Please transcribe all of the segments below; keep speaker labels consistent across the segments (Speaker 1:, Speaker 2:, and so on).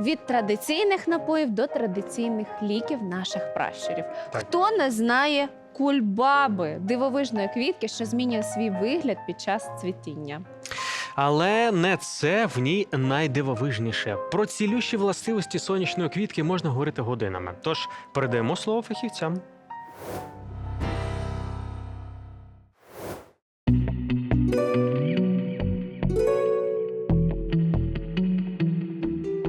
Speaker 1: від традиційних напоїв до традиційних ліків наших пращурів.
Speaker 2: Так.
Speaker 1: Хто не знає кульбаби, дивовижної квітки, що змінює свій вигляд під час цвітіння?
Speaker 2: Але не це в ній найдивовижніше. Про цілющі властивості сонячної квітки можна говорити годинами. Тож передаємо слово фахівцям.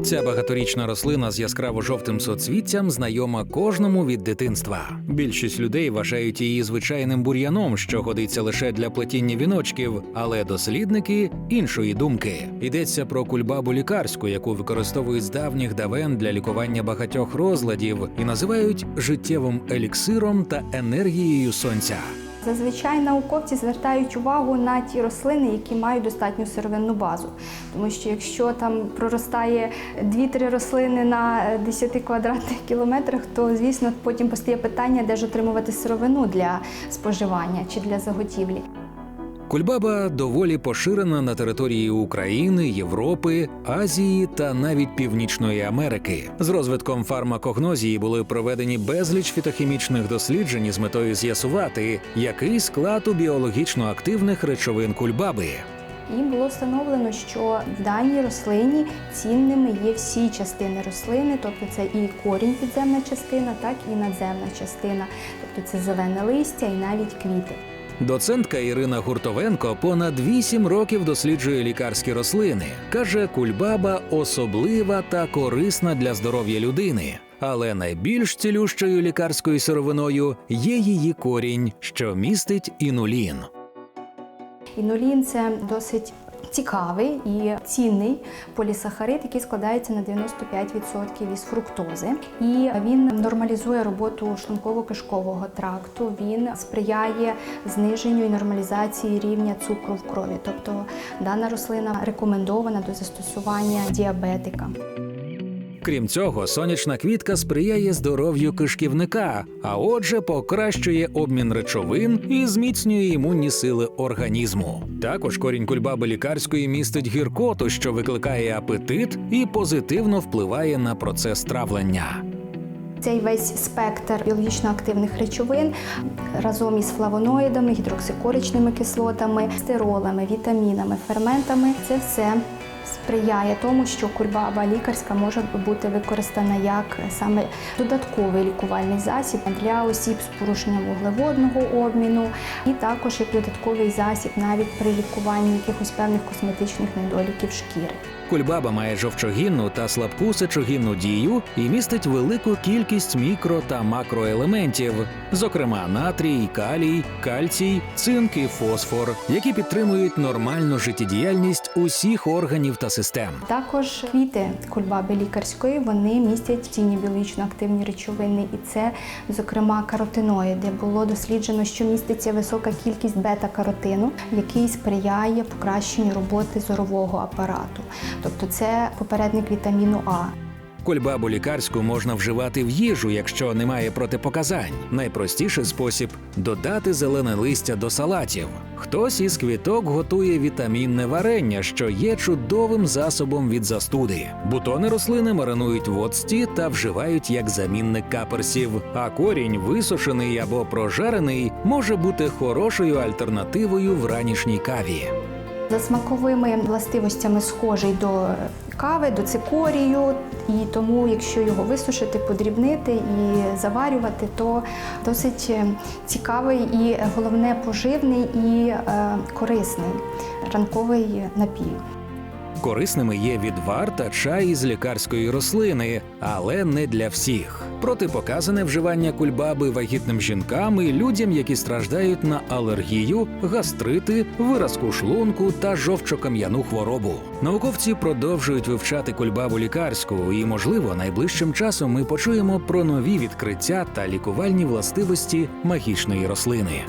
Speaker 3: Ця багаторічна рослина з яскраво жовтим соцвіттям знайома кожному від дитинства. Більшість людей вважають її звичайним бур'яном, що годиться лише для плетіння віночків, але дослідники іншої думки. Йдеться про кульбабу лікарську, яку використовують з давніх давен для лікування багатьох розладів і називають життєвим еліксиром та енергією сонця.
Speaker 4: Зазвичай науковці звертають увагу на ті рослини, які мають достатню сировинну базу. Тому що якщо там проростає 2-3 рослини на е, 10 квадратних кілометрах, то звісно потім постає питання, де ж отримувати сировину для споживання чи для заготівлі.
Speaker 3: Кульбаба доволі поширена на території України, Європи, Азії та навіть Північної Америки. З розвитком фармакогнозії були проведені безліч фітохімічних досліджень з метою з'ясувати, який склад у біологічно активних речовин кульбаби.
Speaker 4: І було встановлено, що в даній рослині цінними є всі частини рослини, тобто це і корінь підземна частина, так і надземна частина, тобто це зелене листя і навіть квіти.
Speaker 3: Доцентка Ірина Гуртовенко понад 8 років досліджує лікарські рослини. Каже, кульбаба особлива та корисна для здоров'я людини. Але найбільш цілющою лікарською сировиною є її корінь, що містить інулін.
Speaker 4: Інулін це досить цікавий і цінний полісахарид, який складається на 95% із фруктози. І він нормалізує роботу шлунково-кишкового тракту. Він сприяє зниженню і нормалізації рівня цукру в крові. Тобто дана рослина рекомендована до застосування діабетика.
Speaker 3: Крім цього, сонячна квітка сприяє здоров'ю кишківника, а отже, покращує обмін речовин і зміцнює імунні сили організму. Також корінь кульбаби лікарської містить гіркоту, що викликає апетит і позитивно впливає на процес травлення.
Speaker 4: Цей весь спектр біологічно активних речовин разом із флавоноїдами, гідроксикоричними кислотами, стиролами, вітамінами, ферментами це все сприяє тому, що кульбаба лікарська може бути використана як саме додатковий лікувальний засіб для осіб з порушенням вуглеводного обміну, і також як додатковий засіб навіть при лікуванні якихось певних косметичних недоліків шкіри.
Speaker 3: Кульбаба має жовчогінну та слабку сечогінну дію і містить велику кількість мікро та макроелементів, зокрема натрій, калій, кальцій, цинк і фосфор, які підтримують нормальну життєдіяльність усіх органів та систем.
Speaker 4: Також квіти кульбаби лікарської вони містять цінні біологічно активні речовини, і це, зокрема, каротиноїди. Було досліджено, що міститься висока кількість бета-каротину, який сприяє покращенню роботи зорового апарату. Тобто це попередник вітаміну А.
Speaker 3: Кульбабу лікарську можна вживати в їжу, якщо немає протипоказань. Найпростіший спосіб додати зелене листя до салатів. Хтось із квіток готує вітамінне варення, що є чудовим засобом від застуди. Бутони рослини маринують в оцті та вживають як замінник каперсів. А корінь, висушений або прожарений, може бути хорошою альтернативою в ранішній каві.
Speaker 4: За смаковими властивостями схожий до кави, до цикорію, і тому, якщо його висушити, подрібнити і заварювати, то досить е, цікавий і е, головне поживний і е, корисний ранковий напій.
Speaker 3: Корисними є відвар та чай із лікарської рослини, але не для всіх. Протипоказане вживання кульбаби вагітним жінкам і людям, які страждають на алергію, гастрити, виразку шлунку та жовчокам'яну хворобу. Науковці продовжують вивчати кульбабу лікарську, і, можливо, найближчим часом ми почуємо про нові відкриття та лікувальні властивості магічної рослини.